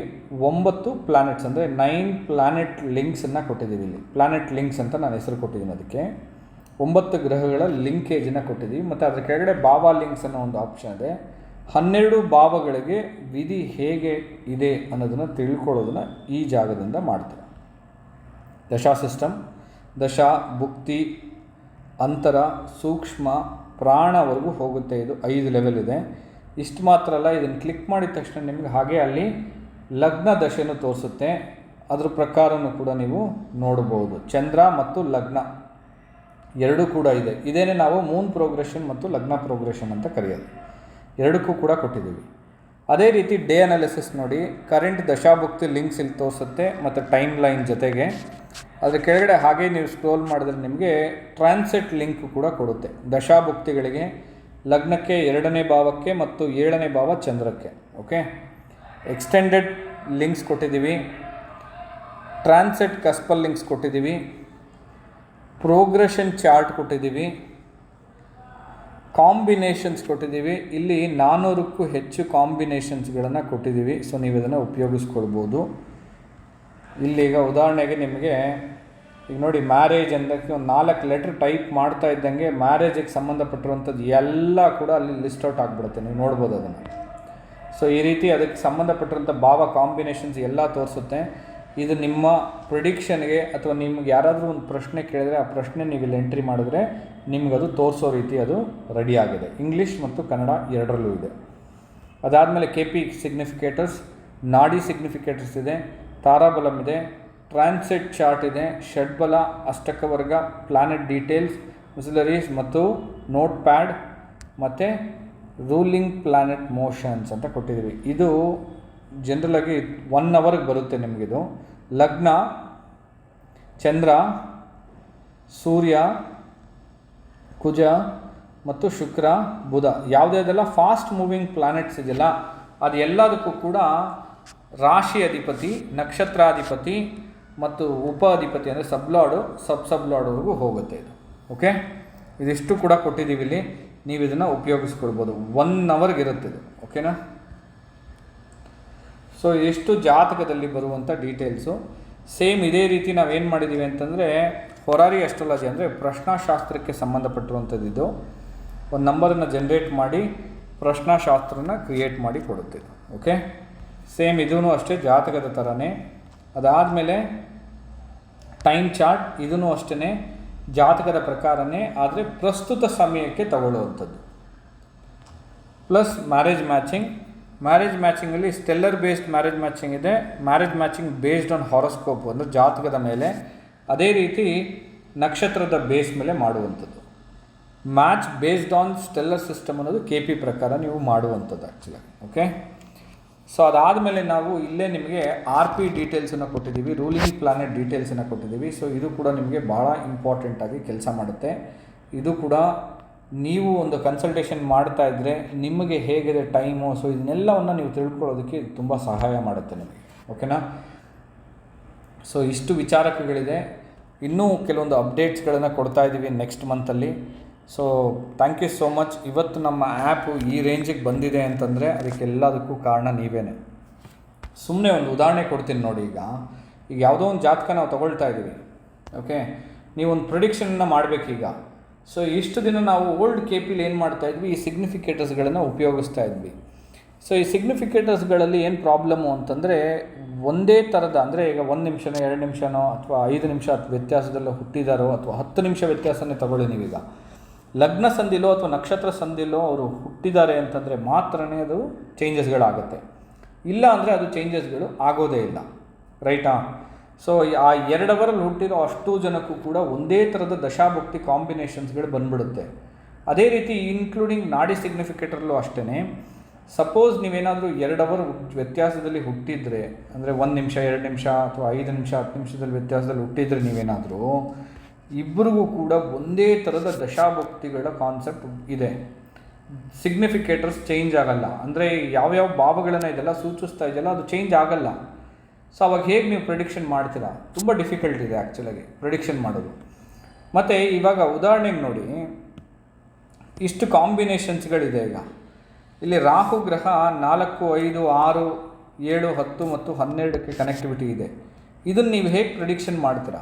ಒಂಬತ್ತು ಪ್ಲಾನೆಟ್ಸ್ ಅಂದರೆ ನೈನ್ ಪ್ಲಾನೆಟ್ ಲಿಂಕ್ಸನ್ನು ಕೊಟ್ಟಿದ್ದೀವಿ ಇಲ್ಲಿ. ಪ್ಲಾನೆಟ್ ಲಿಂಕ್ಸ್ ಅಂತ ನಾನು ಹೆಸರು ಕೊಟ್ಟಿದ್ದೀನಿ ಅದಕ್ಕೆ. ಒಂಬತ್ತು ಗ್ರಹಗಳ ಲಿಂಕೇಜನ್ನು ಕೊಟ್ಟಿದ್ದೀವಿ. ಮತ್ತು ಅದರ ಕೆಳಗಡೆ ಬಾಬಾ ಲಿಂಕ್ಸ್ ಅನ್ನೋ ಒಂದು ಆಪ್ಷನ್ ಇದೆ. ಹನ್ನೆರಡು ಭಾವಗಳಿಗೆ ವಿಧಿ ಹೇಗೆ ಇದೆ ಅನ್ನೋದನ್ನು ತಿಳ್ಕೊಳ್ಳೋದನ್ನು ಈ ಜಾಗದಿಂದ ಮಾಡ್ತಾರೆ ದಶಾ ಸಿಸ್ಟಮ್ ದಶಾ ಭುಕ್ತಿ, ಅಂತರ, ಸೂಕ್ಷ್ಮ, ಪ್ರಾಣವರೆಗೂ ಹೋಗುತ್ತೆ. ಇದು ಐದು ಲೆವೆಲ್ ಇದೆ. ಇಷ್ಟು ಮಾತ್ರ ಅಲ್ಲ, ಇದನ್ನು ಕ್ಲಿಕ್ ಮಾಡಿದ ತಕ್ಷಣ ನಿಮಗೆ ಹಾಗೆ ಅಲ್ಲಿ ಲಗ್ನ ದಶೆಯನ್ನು ತೋರಿಸುತ್ತೆ. ಅದ್ರ ಪ್ರಕಾರನೂ ಕೂಡ ನೀವು ನೋಡ್ಬೋದು. ಚಂದ್ರ ಮತ್ತು ಲಗ್ನ. ಎರಡೂ ಕೂಡ ಇದೆ. ಇದೇನೆ ನಾವು ಮೂನ್ ಪ್ರೋಗ್ರೆಷನ್ ಮತ್ತು ಲಗ್ನ ಪ್ರೋಗ್ರೆಷನ್ ಅಂತ ಕರೆಯೋದು. ಎರಡಕ್ಕೂ ಕೂಡ ಕೊಟ್ಟಿದ್ದೀವಿ. ಅದೇ ರೀತಿ ಡೇ ಅನಾಲಿಸಿಸ್ ನೋಡಿ ಕರೆಂಟ್ ದಶಾಭುಕ್ತಿ ಲಿಂಕ್ಸ್ ಇಲ್ಲಿ ತೋರಿಸುತ್ತೆ ಮತ್ತು ಟೈಮ್ ಲೈನ್ ಜೊತೆಗೆ. ಅದರ ಕೆಳಗಡೆ ಹಾಗೆ ನೀವು ಸ್ಕ್ರೋಲ್ ಮಾಡಿದ್ರೆ ನಿಮಗೆ ಟ್ರಾನ್ಸೆಟ್ ಲಿಂಕ್ ಕೂಡ ಕೊಡುತ್ತೆ. ದಶಾಭುಕ್ತಿಗಳಿಗೆ ಲಗ್ನಕ್ಕೆ ಎರಡನೇ ಭಾವಕ್ಕೆ ಮತ್ತು ಏಳನೇ ಭಾವ ಚಂದ್ರಕ್ಕೆ ಓಕೆ ಎಕ್ಸ್ಟೆಂಡೆಡ್ ಲಿಂಕ್ಸ್ ಕೊಟ್ಟಿದ್ದೀವಿ. ಟ್ರಾನ್ಸೆಟ್ ಕಸ್ಪಲ್ ಲಿಂಕ್ಸ್ ಕೊಟ್ಟಿದ್ದೀವಿ. ಪ್ರೋಗ್ರೆಷನ್ ಚಾರ್ಟ್ ಕೊಟ್ಟಿದ್ದೀವಿ. ಕಾಂಬಿನೇಷನ್ಸ್ ಕೊಟ್ಟಿದ್ದೀವಿ. ಇಲ್ಲಿ ನಾನ್ನೂರಕ್ಕೂ ಹೆಚ್ಚು ಕಾಂಬಿನೇಷನ್ಸ್ಗಳನ್ನು ಕೊಟ್ಟಿದ್ದೀವಿ. ಸೊ ನೀವು ಇದನ್ನು ಉಪಯೋಗಿಸ್ಕೊಳ್ಬೋದು ಇಲ್ಲಿಗ ಉದಾಹರಣೆಗೆ ನಿಮಗೆ, ಈಗ ನೋಡಿ ಮ್ಯಾರೇಜ್ ಅಂದಕ್ಕೆ ಒಂದು ನಾಲ್ಕು ಲೆಟ್ರ್ ಟೈಪ್ ಮಾಡ್ತಾ ಇದ್ದಂಗೆ ಮ್ಯಾರೇಜಿಗೆ ಸಂಬಂಧಪಟ್ಟಿರುವಂಥದ್ದು ಎಲ್ಲ ಕೂಡ ಅಲ್ಲಿ ಲಿಸ್ಟ್ ಔಟ್ ಆಗಿಬಿಡುತ್ತೆ. ನೀವು ನೋಡ್ಬೋದು ಅದನ್ನು. ಸೊ ಈ ರೀತಿ ಅದಕ್ಕೆ ಸಂಬಂಧಪಟ್ಟಿರುವಂಥ ಭಾವ ಕಾಂಬಿನೇಷನ್ಸ್ ಎಲ್ಲ ತೋರಿಸುತ್ತೆ. ಇದು ನಿಮ್ಮ ಪ್ರಿಡಿಕ್ಷನ್ಗೆ ಅಥವಾ ನಿಮ್ಗೆ ಯಾರಾದರೂ ಒಂದು ಪ್ರಶ್ನೆ ಕೇಳಿದ್ರೆ ಆ ಪ್ರಶ್ನೆ ನೀವು ಇಲ್ಲಿ ಎಂಟ್ರಿ ಮಾಡಿದ್ರೆ ನಿಮ್ಗೆ ಅದು ತೋರಿಸೋ ರೀತಿ ಅದು ರೆಡಿ ಆಗಿದೆ. ಇಂಗ್ಲೀಷ್ ಮತ್ತು ಕನ್ನಡ ಎರಡರಲ್ಲೂ ಇದೆ. ಅದಾದಮೇಲೆ ಕೆ ಪಿ ಸಿಗ್ನಿಫಿಕೇಟರ್ಸ್ ನಾಡಿ ಸಿಗ್ನಿಫಿಕೇಟರ್ಸ್ ಇದೆ, ತಾರಾಬಲಂ ಇದೆ ಟ್ರಾನ್ಸೆಟ್ ಚಾರ್ಟ್ ಇದೆ ಷಡ್ಬಲ ಅಷ್ಟಕವರ್ಗ ಪ್ಲಾನೆಟ್ ಡೀಟೇಲ್ಸ್ ಮಿಸಿಲರೀಸ್ ಮತ್ತು ನೋಟ್ ಪ್ಯಾಡ್ ಮತ್ತು ರೂಲಿಂಗ್ ಪ್ಲಾನೆಟ್ ಮೋಷನ್ಸ್ ಅಂತ ಕೊಟ್ಟಿದ್ದೀವಿ. ಇದು ಜನರಲಾಗಿ ಒನ್ ಅವರ್ಗೆ ಬರುತ್ತೆ ನಿಮಗಿದು. ಲಗ್ನ, ಚಂದ್ರ, ಸೂರ್ಯ, ಕುಜ ಮತ್ತು ಶುಕ್ರ, ಬುಧ ಯಾವುದ್ಯಾವುದೆಲ್ಲ ಫಾಸ್ಟ್ ಮೂವಿಂಗ್ ಪ್ಲಾನೆಟ್ಸ್ ಇದೆಯಲ್ಲ, ಅದು ಎಲ್ಲದಕ್ಕೂ ಕೂಡ ರಾಶಿ ಅಧಿಪತಿ, ನಕ್ಷತ್ರಾಧಿಪತಿ ಮತ್ತು ಉಪ ಅಧಿಪತಿ ಅಂದರೆ ಸಬ್ಲಾಡು ಸಬ್ ಸಬ್ಲಾಡ್ವರೆಗೂ ಹೋಗುತ್ತೆ ಇದು. ಓಕೆ ಇದಿಷ್ಟು ಕೂಡ ಕೊಟ್ಟಿದ್ದೀವಿ ಇಲ್ಲಿ. ನೀವು ಇದನ್ನು ಉಪಯೋಗಿಸ್ಕೊಳ್ಬೋದು. ಒನ್ ಅವರ್ಗೆ ಇರುತ್ತೆ ಇದು. ಓಕೆನಾ ಸೊ ಎಷ್ಟು ಜಾತಕದಲ್ಲಿ ಬರುವಂಥ ಡೀಟೇಲ್ಸು ಸೇಮ್ ಇದೇ ರೀತಿ ನಾವೇನು ಮಾಡಿದ್ದೀವಿ ಅಂತಂದರೆ ಹೊರಾರಿ ಅಸ್ಟ್ರಾಲಜಿ ಅಂದರೆ ಪ್ರಶ್ನಾಶಾಸ್ತ್ರಕ್ಕೆ ಸಂಬಂಧಪಟ್ಟಿರುವಂಥದ್ದು ಇದು. ಒಂದು ನಂಬರನ್ನು ಜನ್ರೇಟ್ ಮಾಡಿ, ಪ್ರಶ್ನಾಶಾಸ್ತ್ರನ ಕ್ರಿಯೇಟ್ ಮಾಡಿ ಕೊಡುತ್ತೆ ಓಕೆ ಸೇಮ್ ಇದೂ ಅಷ್ಟೇ ಜಾತಕದ ಥರನೇ ಅದಾದಮೇಲೆ ಟೈಮ್ ಚಾರ್ಟ್ ಇದೂ ಅಷ್ಟೇ ಜಾತಕದ ಪ್ರಕಾರನೇ, ಆದರೆ ಪ್ರಸ್ತುತ ಸಮಯಕ್ಕೆ ತಗೊಳ್ಳುವಂಥದ್ದು ಪ್ಲಸ್ ಮ್ಯಾರೇಜ್ ಮ್ಯಾಚಿಂಗ್ ಮ್ಯಾರೇಜ್ ಮ್ಯಾಚಿಂಗಲ್ಲಿ ಸ್ಟೆಲ್ಲರ್ ಬೇಸ್ಡ್ ಮ್ಯಾರೇಜ್ ಮ್ಯಾಚಿಂಗ್ ಇದೆ. Marriage matching based on horoscope ಅಂದರೆ ಜಾತಕದ ಮೇಲೆ. ಅದೇ ರೀತಿ ನಕ್ಷತ್ರದ ಬೇಸ್ ಮೇಲೆ ಮಾಡುವಂಥದ್ದು. Match based on stellar system ಅನ್ನೋದು ಕೆ ಪಿ ಪ್ರಕಾರ ನೀವು ಮಾಡುವಂಥದ್ದು ಆ್ಯಕ್ಚುಲಿ ಓಕೆ ಸೊ ಅದಾದಮೇಲೆ ನಾವು ಇಲ್ಲೇ ನಿಮಗೆ ಆರ್ ಪಿ ಡೀಟೇಲ್ಸನ್ನು ಕೊಟ್ಟಿದ್ದೀವಿ ರೂಲಿಂಗ್ ಪ್ಲಾನೆಟ್ ಡೀಟೇಲ್ಸನ್ನು ಕೊಟ್ಟಿದ್ದೀವಿ. ಸೊ ಇದು ಕೂಡ ನಿಮಗೆ ಭಾಳ ಇಂಪಾರ್ಟೆಂಟಾಗಿ ಕೆಲಸ ಮಾಡುತ್ತೆ. ಇದು ಕೂಡ ನೀವು ಒಂದು ಕನ್ಸಲ್ಟೇಷನ್ ಮಾಡ್ತಾ ಇದ್ದರೆ ನಿಮಗೆ ಹೇಗಿದೆ ಟೈಮು ಸೊ ಇದನ್ನೆಲ್ಲವನ್ನು ನೀವು ತಿಳ್ಕೊಳ್ಳೋದಕ್ಕೆ ತುಂಬ ಸಹಾಯ ಮಾಡುತ್ತೆ ನಿಮಗೆ. ಓಕೆನಾ ಸೊ ಇಷ್ಟು ವಿಚಾರಕಗಳಿದೆ. ಇನ್ನೂ ಕೆಲವೊಂದು ಅಪ್ಡೇಟ್ಸ್ಗಳನ್ನು ಕೊಡ್ತಾ ಇದ್ದೀವಿ next ಮಂತಲ್ಲಿ so thank you so much ಇವತ್ತು ನಮ್ಮ ಆ್ಯಪು ಈ ರೇಂಜಿಗೆ ಬಂದಿದೆ ಅಂತಂದರೆ ಅದಕ್ಕೆಲ್ಲದಕ್ಕೂ ಕಾರಣ ನೀವೇನೆ. ಸುಮ್ಮನೆ ಒಂದು ಉದಾಹರಣೆ ಕೊಡ್ತೀನಿ ನೋಡಿ ಈಗ. ಈಗ ಯಾವುದೋ ಒಂದು ಜಾತಕ ನಾವು ತೊಗೊಳ್ತಾ ಇದ್ದೀವಿ ಓಕೆ ನೀವೊಂದು ಪ್ರಿಡಿಕ್ಷನ್ನ ಮಾಡಬೇಕೀಗ. ಸೊ ಇಷ್ಟು ದಿನ ನಾವು ಓಲ್ಡ್ ಕೆ ಪಿಲಿ ಏನು ಮಾಡ್ತಾ ಇದ್ವಿ? ಈ ಸಿಗ್ನಿಫಿಕೇಟರ್ಸ್ಗಳನ್ನು ಉಪಯೋಗಿಸ್ತಾ ಇದ್ವಿ. ಸೊ ಈ ಸಿಗ್ನಿಫಿಕೇಟರ್ಸ್ಗಳಲ್ಲಿ ಏನು ಪ್ರಾಬ್ಲಮ್ಮು ಅಂತಂದರೆ, ಒಂದೇ ಥರದ ಅಂದರೆ ಈಗ ಒಂದು ನಿಮಿಷನೋ, ಎರಡು ನಿಮಿಷನೋ, ಅಥವಾ ಐದು ನಿಮಿಷ ಅಥವಾ ವ್ಯತ್ಯಾಸದಲ್ಲೋ ಹುಟ್ಟಿದಾರೋ, ಅಥವಾ ಹತ್ತು ನಿಮಿಷ ವ್ಯತ್ಯಾಸನೇ ತಗೊಳ್ಳಿ ನೀವೀಗ ಲಗ್ನ ಸಂದಿಲೋ ಅಥವಾ ನಕ್ಷತ್ರ ಸಂದಿಲೋ ಅವರು ಹುಟ್ಟಿದ್ದಾರೆ ಅಂತಂದರೆ ಮಾತ್ರನೇ ಅದು ಚೇಂಜಸ್ಗಳಾಗುತ್ತೆ ಇಲ್ಲ ಅಂದರೆ ಅದು ಚೇಂಜಸ್ಗಳು ಆಗೋದೇ ಇಲ್ಲ. ರೈಟಾ ಸೊ ಆ ಎರಡು ಅವರಲ್ಲಿ ಹುಟ್ಟಿರೋ ಅಷ್ಟು ಜನಕ್ಕೂ ಕೂಡ ಒಂದೇ ಥರದ ದಶಾಭಕ್ತಿ ಕಾಂಬಿನೇಷನ್ಸ್ಗಳು ಬಂದ್ಬಿಡುತ್ತೆ. ಅದೇ ರೀತಿ ಇನ್ಕ್ಲೂಡಿಂಗ್ ನಾಡಿ ಸಿಗ್ನಿಫಿಕೇಟರಲ್ಲೂ ಅಷ್ಟೇ ಸಪೋಸ್ ನೀವೇನಾದರೂ ಎರಡು ಅವರ್ ವ್ಯತ್ಯಾಸದಲ್ಲಿ ಹುಟ್ಟಿದರೆ, ಅಂದರೆ ಒಂದು ನಿಮಿಷ, ಎರಡು ನಿಮಿಷ ಅಥವಾ ಐದು ನಿಮಿಷ, ಹತ್ತು ನಿಮಿಷದಲ್ಲಿ ವ್ಯತ್ಯಾಸದಲ್ಲಿ ಹುಟ್ಟಿದರೆ ನೀವೇನಾದರೂ ಇಬ್ಬರಿಗೂ ಕೂಡ ಒಂದೇ ಥರದ ದಶಾಭಕ್ತಿಗಳ ಕಾನ್ಸೆಪ್ಟ್ ಇದೆ. ಸಿಗ್ನಿಫಿಕೇಟರ್ಸ್ ಚೇಂಜ್ ಆಗಲ್ಲ. ಅಂದರೆ ಯಾವ್ಯಾವ ಭಾವಗಳನ್ನು ಇದೆಲ್ಲ ಸೂಚಿಸ್ತಾ ಇದೆಯಲ್ಲ, ಅದು ಚೇಂಜ್ ಆಗಲ್ಲ. ಸೊ ಅವಾಗ ಹೇಗೆ ನೀವು ಪ್ರಿಡಿಕ್ಷನ್ ಮಾಡ್ತೀರಾ? ತುಂಬ ಡಿಫಿಕಲ್ಟ್ ಇದೆ ಆ್ಯಕ್ಚುಲಾಗಿ ಪ್ರಿಡಿಕ್ಷನ್ ಮಾಡೋದು. ಮತ್ತು ಇವಾಗ ಉದಾಹರಣೆಗೆ ನೋಡಿ, ಇಷ್ಟು ಕಾಂಬಿನೇಷನ್ಸ್ಗಳಿದೆ ಈಗ. ಇಲ್ಲಿ ರಾಹು ಗ್ರಹ ನಾಲ್ಕು, ಐದು, ಆರು, ಏಳು, ಹತ್ತು ಮತ್ತು ಹನ್ನೆರಡಕ್ಕೆ ಕನೆಕ್ಟಿವಿಟಿ ಇದೆ. ಇದನ್ನು ನೀವು ಹೇಗೆ ಪ್ರಿಡಿಕ್ಷನ್ ಮಾಡ್ತೀರಾ?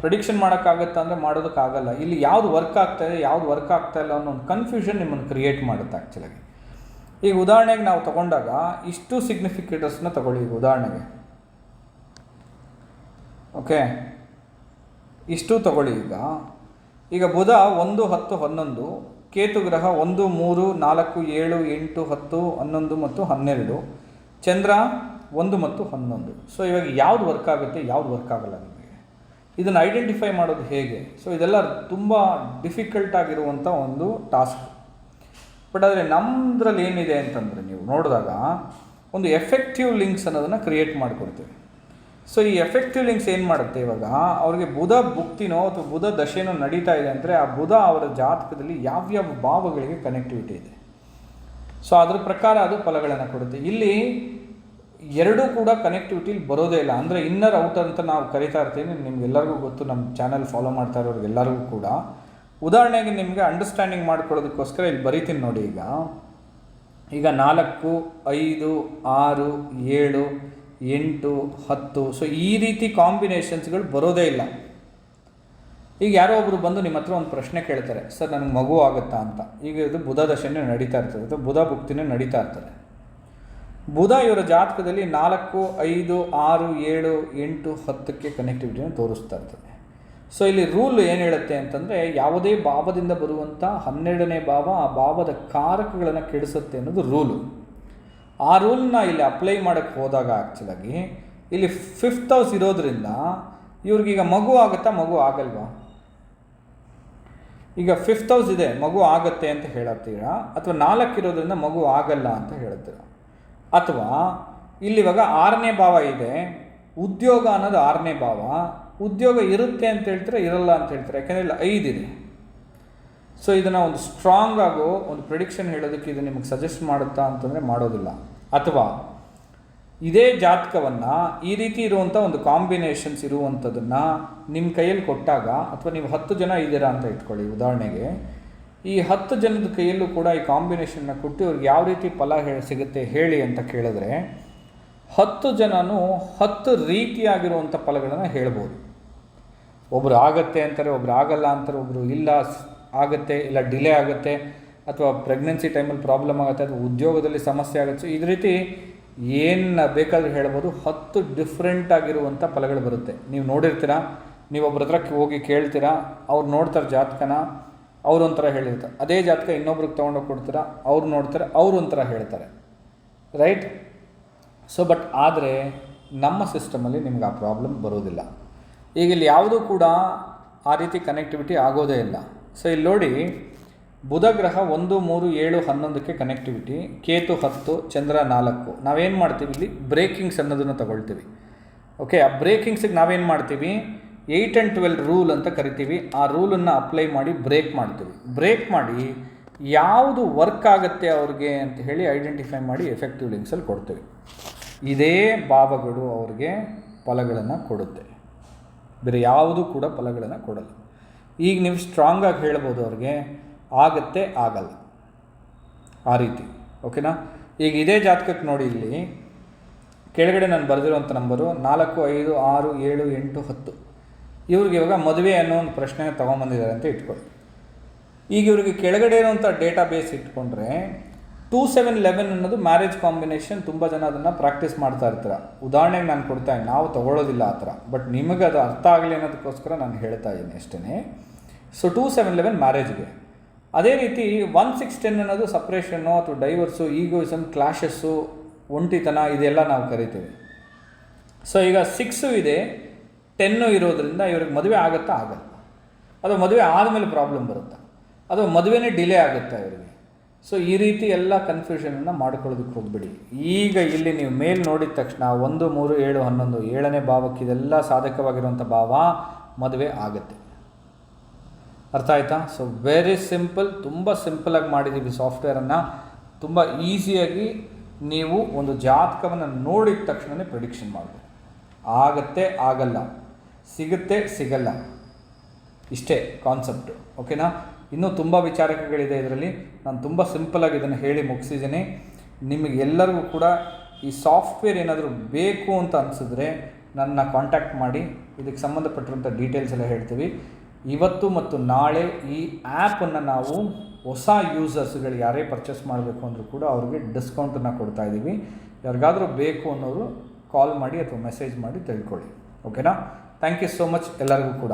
ಪ್ರಿಡಿಕ್ಷನ್ ಮಾಡೋಕ್ಕಾಗತ್ತಾ ಅಂದರೆ ಮಾಡೋದಕ್ಕಾಗಲ್ಲ. ಇಲ್ಲಿ ಯಾವುದು ವರ್ಕ್ ಆಗ್ತಾ ಇದೆ, ಯಾವುದು ವರ್ಕ್ ಆಗ್ತಾ ಇಲ್ಲ ಅನ್ನೋ ಒಂದು ಕನ್ಫ್ಯೂಷನ್ ನಿಮ್ಮನ್ನು ಕ್ರಿಯೇಟ್ ಮಾಡುತ್ತೆ ಆ್ಯಕ್ಚುಲಾಗಿ ಈಗ ಉದಾಹರಣೆಗೆ ನಾವು ತಗೊಂಡಾಗ ಇಷ್ಟು ಸಿಗ್ನಿಫಿಕೇಟರ್ಸ್ನ ತಗೊಳ್ಳಿ ಈಗ ಉದಾಹರಣೆಗೆ. ಓಕೆ ಇಷ್ಟು ತಗೊಳ್ಳಿ ಈಗ. ಈಗ ಬುಧ ಒಂದು, ಹತ್ತು, ಹನ್ನೊಂದು, ಕೇತು ಗ್ರಹ ಒಂದು, ಮೂರು, ನಾಲ್ಕು, ಏಳು, ಎಂಟು, ಹತ್ತು, ಹನ್ನೊಂದು ಮತ್ತು ಹನ್ನೆರಡು, ಚಂದ್ರ ಒಂದು ಮತ್ತು ಹನ್ನೊಂದು. ಸೊ ಇವಾಗ ಯಾವ್ದು ವರ್ಕ್ ಆಗುತ್ತೆ, ಯಾವ್ದು ವರ್ಕ್ ಆಗಲ್ಲ ನಿಮಗೆ. ಇದನ್ನು ಐಡೆಂಟಿಫೈ ಮಾಡೋದು ಹೇಗೆ? ಸೊ ಇದೆಲ್ಲ ತುಂಬ ಡಿಫಿಕಲ್ಟ್ ಆಗಿರುವಂಥ ಒಂದು ಟಾಸ್ಕ್ ಬಟ್ ಆದರೆ ನಮ್ಮದ್ರಲ್ಲಿ ಏನಿದೆ ಅಂತಂದರೆ ನೀವು ನೋಡಿದಾಗ ಒಂದು ಎಫೆಕ್ಟಿವ್ ಲಿಂಕ್ಸ್ ಅನ್ನೋದನ್ನು ಕ್ರಿಯೇಟ್ ಮಾಡಿಕೊಡ್ತೀವಿ. ಸೊ ಈ ಎಫೆಕ್ಟಿವ್ ಲಿಂಕ್ಸ್ ಏನು ಮಾಡುತ್ತೆ ಇವಾಗ? ಅವ್ರಿಗೆ ಬುಧ ಭುಕ್ತಿನೋ ಅಥವಾ ಬುಧ ದಶೆನೋ ನಡೀತಾ ಇದೆ ಅಂದರೆ ಆ ಬುಧ ಅವರ ಜಾತಕದಲ್ಲಿ ಯಾವ್ಯಾವ ಭಾವಗಳಿಗೆ ಕನೆಕ್ಟಿವಿಟಿ ಇದೆ. ಸೊ ಅದ್ರ ಪ್ರಕಾರ ಅದು ಫಲಗಳನ್ನು ಕೊಡುತ್ತೆ. ಇಲ್ಲಿ ಎರಡೂ ಕೂಡ ಕನೆಕ್ಟಿವಿಟಿಲಿ ಬರೋದೇ ಇಲ್ಲ. ಅಂದರೆ ಇನ್ನರ್ ಔಟರ್ ಅಂತ ನಾವು ಕರಿತಾ ಇರ್ತೀವಿ. ನಿಮ್ಗೆಲ್ಲರಿಗೂ ಗೊತ್ತು ನಮ್ಮ ಚಾನಲ್ ಫಾಲೋ ಮಾಡ್ತಾ ಇರೋರಿಗೆಲ್ಲರಿಗೂ ಕೂಡ. ಉದಾಹರಣೆಗೆ ನಿಮಗೆ ಅಂಡರ್ಸ್ಟ್ಯಾಂಡಿಂಗ್ ಮಾಡ್ಕೊಳ್ಳೋದಕ್ಕೋಸ್ಕರ ಇಲ್ಲಿ ಬರಿತೀನಿ ನೋಡಿ ಈಗ. ಈಗ ನಾಲ್ಕು, ಐದು, ಆರು, ಏಳು, ಎಂಟು, ಹತ್ತು. ಸೊ ಈ ರೀತಿ ಕಾಂಬಿನೇಷನ್ಸ್ಗಳು ಬರೋದೇ ಇಲ್ಲ. ಈಗ ಯಾರೋ ಒಬ್ಬರು ಬಂದು ನಿಮ್ಮ ಹತ್ರ ಒಂದು ಪ್ರಶ್ನೆ ಕೇಳ್ತಾರೆ, ಸರ್, ನನಗೆ ಮಗು ಆಗುತ್ತಾ ಅಂತ? ಈಗ ಇದು ಬುಧ ದಶೆನೇ ನಡೀತಾ ಇರ್ತದೆ, ಅಥವಾ ಬುಧ ಭುಕ್ತಿನೇ ನಡೀತಾ ಇರ್ತದೆ. ಬುಧ ಇವರ ಜಾತಕದಲ್ಲಿ ನಾಲ್ಕು, ಐದು, ಆರು, ಏಳು, ಎಂಟು, ಹತ್ತಕ್ಕೆ ಕನೆಕ್ಟಿವಿಟಿಯನ್ನು ತೋರಿಸ್ತಾ ಇರ್ತದೆ. ಸೊ ಇಲ್ಲಿ ರೂಲ್ ಏನು ಹೇಳುತ್ತೆ ಅಂತಂದರೆ ಯಾವುದೇ ಭಾವದಿಂದ ಬರುವಂಥ ಹನ್ನೆರಡನೇ ಭಾವ ಆ ಭಾವದ ಕಾರಕಗಳನ್ನು ಕೆಡಿಸುತ್ತೆ ಅನ್ನೋದು ರೂಲು ಆ ರೂಲ್ನ ಇಲ್ಲಿ ಅಪ್ಲೈ ಮಾಡೋಕ್ಕೆ ಹೋದಾಗ ಆ್ಯಕ್ಚುಲಾಗಿ ಇಲ್ಲಿ ಫಿಫ್ತ್ ಹೌಸ್ ಇರೋದ್ರಿಂದ ಇವ್ರಿಗೀಗ ಮಗು ಆಗುತ್ತಾ? ಮಗು ಆಗಲ್ವಾ? ಈಗ ಫಿಫ್ತ್ ಹೌಸ್ ಇದೆ, ಮಗು ಆಗುತ್ತೆ ಅಂತ ಹೇಳತ್ತೀರಾ? ಅಥವಾ ನಾಲ್ಕು ಇರೋದ್ರಿಂದ ಮಗು ಆಗಲ್ಲ ಅಂತ ಹೇಳ್ತೀರಾ ಅಥವಾ ಇಲ್ಲಿವಾಗ ಆರನೇ ಭಾವ ಇದೆ, ಉದ್ಯೋಗ ಅನ್ನೋದು ಆರನೇ ಭಾವ ಉದ್ಯೋಗ ಇರುತ್ತೆ ಅಂತ ಹೇಳ್ತಾರೆ, ಇರಲ್ಲ ಅಂತ ಹೇಳ್ತಾರೆ? ಯಾಕಂದರೆ ಇಲ್ಲಿ ಐದಿದೆ ಸೊ ಇದನ್ನು ಒಂದು ಸ್ಟ್ರಾಂಗ್ ಆಗೋ ಒಂದು ಪ್ರಿಡಿಕ್ಷನ್ ಹೇಳೋದಕ್ಕೆ ಇದು ನಿಮಗೆ ಸಜೆಸ್ಟ್ ಮಾಡುತ್ತಾ ಅಂತಂದರೆ ಮಾಡೋದಿಲ್ಲ. ಅಥವಾ ಇದೇ ಜಾತಕವನ್ನು ಈ ರೀತಿ ಇರುವಂಥ ಒಂದು ಕಾಂಬಿನೇಷನ್ಸ್ ಇರುವಂಥದ್ದನ್ನು ನಿಮ್ಮ ಕೈಯಲ್ಲಿ ಕೊಟ್ಟಾಗ, ಅಥವಾ ನೀವು ಹತ್ತು ಜನ ಇದ್ದೀರಾ ಅಂತ ಇಟ್ಕೊಳ್ಳಿ ಉದಾಹರಣೆಗೆ, ಈ ಹತ್ತು ಜನದ ಕೈಯಲ್ಲೂ ಕೂಡ ಈ ಕಾಂಬಿನೇಷನ್ನ ಕೊಟ್ಟು ಅವ್ರಿಗೆ ಯಾವ ರೀತಿ ಫಲ ಸಿಗುತ್ತೆ ಹೇಳಿ ಅಂತ ಕೇಳಿದ್ರೆ ಹತ್ತು ಜನನು ಹತ್ತು ರೀತಿಯಾಗಿರುವಂಥ ಫಲಗಳನ್ನು ಹೇಳ್ಬೋದು. ಒಬ್ಬರು ಆಗತ್ತೆ ಅಂತಾರೆ ಒಬ್ಬರು ಆಗಲ್ಲ ಅಂತಾರೆ ಒಬ್ಬರು ಇಲ್ಲ ಆಗುತ್ತೆ, ಇಲ್ಲ ಡಿಲೇ ಆಗುತ್ತೆ, ಅಥವಾ ಪ್ರೆಗ್ನೆನ್ಸಿ ಟೈಮಲ್ಲಿ ಪ್ರಾಬ್ಲಮ್ ಆಗುತ್ತೆ, ಅಥವಾ ಉದ್ಯೋಗದಲ್ಲಿ ಸಮಸ್ಯೆ ಆಗುತ್ತೆ, ಇದೇ ರೀತಿ ಏನು ಬೇಕಾದರೂ ಹೇಳ್ಬೋದು. ಹತ್ತು ಡಿಫ್ರೆಂಟ್ ಆಗಿರುವಂಥ ಫಲಗಳು ಬರುತ್ತೆ. ನೀವು ನೋಡಿರ್ತೀರಾ, ನೀವು ಒಬ್ಬರ ಹತ್ರ ಹೋಗಿ ಕೇಳ್ತೀರಾ, ಅವ್ರು ನೋಡ್ತಾರೆ ಜಾತಕನ, ಅವ್ರು ಒಂಥರ ಹೇಳಿರ್ತಾರೆ. ಅದೇ ಜಾತಕ ಇನ್ನೊಬ್ರಿಗೆ ತೊಗೊಂಡೋಗಿ ಕೊಡ್ತೀರಾ, ಅವ್ರು ನೋಡ್ತಾರೆ, ಅವ್ರು ಒಂಥರ ಹೇಳ್ತಾರೆ. ರೈಟ್? ಸೊ ಬಟ್ ಆದರೆ ನಮ್ಮ ಸಿಸ್ಟಮಲ್ಲಿ ನಿಮ್ಗೆ ಆ ಪ್ರಾಬ್ಲಮ್ ಬರೋದಿಲ್ಲ ಈಗ ಇಲ್ಲಿ ಯಾವುದೂ ಕೂಡ ಆ ರೀತಿ ಕನೆಕ್ಟಿವಿಟಿ ಆಗೋದೇ ಇಲ್ಲ. ಸೊ ಇಲ್ಲಿ ನೋಡಿ, ಬುಧ ಗ್ರಹ ಒಂದು, ಮೂರು, ಏಳು, ಹನ್ನೊಂದಕ್ಕೆ ಕನೆಕ್ಟಿವಿಟಿ ಕೇತು ಹತ್ತು, ಚಂದ್ರ ನಾಲ್ಕು. ನಾವೇನು ಮಾಡ್ತೀವಿ ಇಲ್ಲಿ? ಬ್ರೇಕಿಂಗ್ಸ್ ಅನ್ನೋದನ್ನು ತಗೊಳ್ತೀವಿ. ಓಕೆ ಆ ಬ್ರೇಕಿಂಗ್ಸಿಗೆ ನಾವೇನು ಮಾಡ್ತೀವಿ? ಏಯ್ಟ್ ಆ್ಯಂಡ್ ಟ್ವೆಲ್ ರೂಲ್ ಅಂತ ಕರಿತೀವಿ. ಆ ರೂಲನ್ನು ಅಪ್ಲೈ ಮಾಡಿ ಬ್ರೇಕ್ ಮಾಡ್ತೀವಿ. ಬ್ರೇಕ್ ಮಾಡಿ ಯಾವುದು ವರ್ಕ್ ಆಗುತ್ತೆ ಅವ್ರಿಗೆ ಅಂತ ಹೇಳಿ ಐಡೆಂಟಿಫೈ ಮಾಡಿ ಎಫೆಕ್ಟಿವ್ ಲಿಂಕ್ಸಲ್ಲಿ ಕೊಡ್ತೀವಿ. ಇದೇ ಭಾವಗಳು ಅವ್ರಿಗೆ ಫಲಗಳನ್ನು ಕೊಡುತ್ತೆ. ಬೇರೆ ಯಾವುದೂ ಕೂಡ ಫಲಗಳನ್ನು ಕೊಡಲ್ಲ. ಈಗ ನೀವು ಸ್ಟ್ರಾಂಗಾಗಿ ಹೇಳ್ಬೋದು ಅವ್ರಿಗೆ, ಆಗತ್ತೆ, ಆಗಲ್ಲ. ಆ ರೀತಿ ಓಕೆನಾ ಈಗ ಇದೇ ಜಾತಕಕ್ಕೆ ನೋಡಿ ಇಲ್ಲಿ, ಕೆಳಗಡೆ ನಾನು ಬರೆದಿರುವಂಥ ನಂಬರು ನಾಲ್ಕು, ಐದು, ಆರು, ಏಳು, ಎಂಟು, ಹತ್ತು. ಇವ್ರಿಗೆ ಇವಾಗ ಮದುವೆ ಅನ್ನೋ ಒಂದು ಪ್ರಶ್ನೆ ತೊಗೊಂಬಂದಿದ್ದಾರೆ ಅಂತ ಇಟ್ಕೊಳ್ಳಿ. ಈಗ ಇವರಿಗೆ ಕೆಳಗಡೆ ಇರುವಂಥ ಡೇಟಾ ಬೇಸ್ ಇಟ್ಕೊಂಡ್ರೆ ಟೂ ಸೆವೆನ್ ಲೆವೆನ್ ಅನ್ನೋದು ಮ್ಯಾರೇಜ್ ಕಾಂಬಿನೇಷನ್ ತುಂಬ ಜನ ಅದನ್ನು ಪ್ರಾಕ್ಟೀಸ್ ಮಾಡ್ತಾ ಇರ್ತಾರೆ. ಉದಾಹರಣೆಗೆ ನಾನು ಕೊಡ್ತಾ ನಾವು ತೊಗೊಳ್ಳೋದಿಲ್ಲ ಆ ಥರ. ಬಟ್ ನಿಮಗೆ ಅದು ಅರ್ಥ ಆಗಲಿ ಅನ್ನೋದಕ್ಕೋಸ್ಕರ ನಾನು ಹೇಳ್ತಾ ಇದ್ದೀನಿ ಅಷ್ಟೇ ಸೊ ಟೂ ಸೆವೆನ್ ಲೆವೆನ್ ಮ್ಯಾರೇಜ್ಗೆ ಅದೇ ರೀತಿ ಒನ್ ಸಿಕ್ಸ್ ಟೆನ್ ಅನ್ನೋದು ಸಪ್ರೇಷನ್ನು ಅಥವಾ ಡೈವರ್ಸು ಈಗೋಯಿಸಮ್ ಕ್ಲಾಶಸ್ಸು ಒಂಟಿತನ ಇದೆಲ್ಲ ನಾವು ಕರಿತೀವಿ. ಸೊ ಈಗ ಸಿಕ್ಸು ಇದೆ ಟೆನ್ನು ಇರೋದ್ರಿಂದ ಇವ್ರಿಗೆ ಮದುವೆ ಆಗುತ್ತಾ ಆಗಲ್ಲ. ಅದು ಮದುವೆ ಆದಮೇಲೆ ಪ್ರಾಬ್ಲಮ್ ಬರುತ್ತೆ. ಅದು ಮದುವೆನೇ ಡಿಲೇ ಆಗುತ್ತಾ ಇವರಿಗೆ. ಸೊ ಈ ರೀತಿ ಎಲ್ಲ ಕನ್ಫ್ಯೂಷನನ್ನು ಮಾಡ್ಕೊಳ್ಳೋದಕ್ಕೆ ಹೋಗ್ಬಿಡಿ. ಈಗ ಇಲ್ಲಿ ನೀವು ಮೇಲ್ ನೋಡಿದ ತಕ್ಷಣ ಒಂದು, ಮೂರು, ಏಳು, ಹನ್ನೊಂದು, ಏಳನೇ ಭಾವಕ್ಕೆ ಇದೆಲ್ಲ ಸಾಧಕವಾಗಿರುವಂಥ ಭಾವ ಮದುವೆ ಆಗುತ್ತೆ. ಅರ್ಥ ಆಯ್ತಾ? ಸೊ ವೆರಿ ಸಿಂಪಲ್ ತುಂಬ ಸಿಂಪಲಾಗಿ ಮಾಡಿದ್ದೀವಿ ಸಾಫ್ಟ್ವೇರನ್ನು ತುಂಬ ಈಸಿಯಾಗಿ ನೀವು ಒಂದು ಜಾತಕವನ್ನು ನೋಡಿದ ತಕ್ಷಣವೇ ಪ್ರಿಡಿಕ್ಷನ್ ಮಾಡಬೇಕು ಆಗತ್ತೆ, ಆಗಲ್ಲ. ಸಿಗುತ್ತೆ, ಸಿಗಲ್ಲ. ಇಷ್ಟೇ ಕಾನ್ಸೆಪ್ಟು ಓಕೆನಾ ಇನ್ನೂ ತುಂಬ ವಿಚಾರಕಗಳಿದೆ ಇದರಲ್ಲಿ. ನಾನು ತುಂಬ ಸಿಂಪಲಾಗಿ ಇದನ್ನು ಹೇಳಿ ಮುಗಿಸಿದ್ದೀನಿ. ನಿಮಗೆ ಎಲ್ಲರಿಗೂ ಕೂಡ ಈ ಸಾಫ್ಟ್ವೇರ್ ಏನಾದರೂ ಬೇಕು ಅಂತ ಅನಿಸಿದ್ರೆ ನನ್ನ ಕಾಂಟ್ಯಾಕ್ಟ್ ಮಾಡಿ. ಇದಕ್ಕೆ ಸಂಬಂಧಪಟ್ಟಿರುವಂಥ ಡೀಟೇಲ್ಸ್ ಎಲ್ಲ ಹೇಳ್ತೀವಿ. ಇವತ್ತು ಮತ್ತು ನಾಳೆ ಈ ಆ್ಯಪನ್ನು ನಾವು ಹೊಸ ಯೂಸರ್ಸ್ಗಳು ಯಾರೇ ಪರ್ಚೇಸ್ ಮಾಡಬೇಕು ಅಂದರೂ ಕೂಡ ಅವ್ರಿಗೆ ಡಿಸ್ಕೌಂಟನ್ನು ಕೊಡ್ತಾ ಇದ್ದೀವಿ. ಯಾರಿಗಾದರೂ ಬೇಕು ಅನ್ನೋರು ಕಾಲ್ ಮಾಡಿ ಅಥವಾ ಮೆಸೇಜ್ ಮಾಡಿ ತಿಳ್ಕೊಳ್ಳಿ. ಓಕೆನಾ ಥ್ಯಾಂಕ್ ಯು ಸೋ ಮಚ್ ಎಲ್ಲರಿಗೂ ಕೂಡ.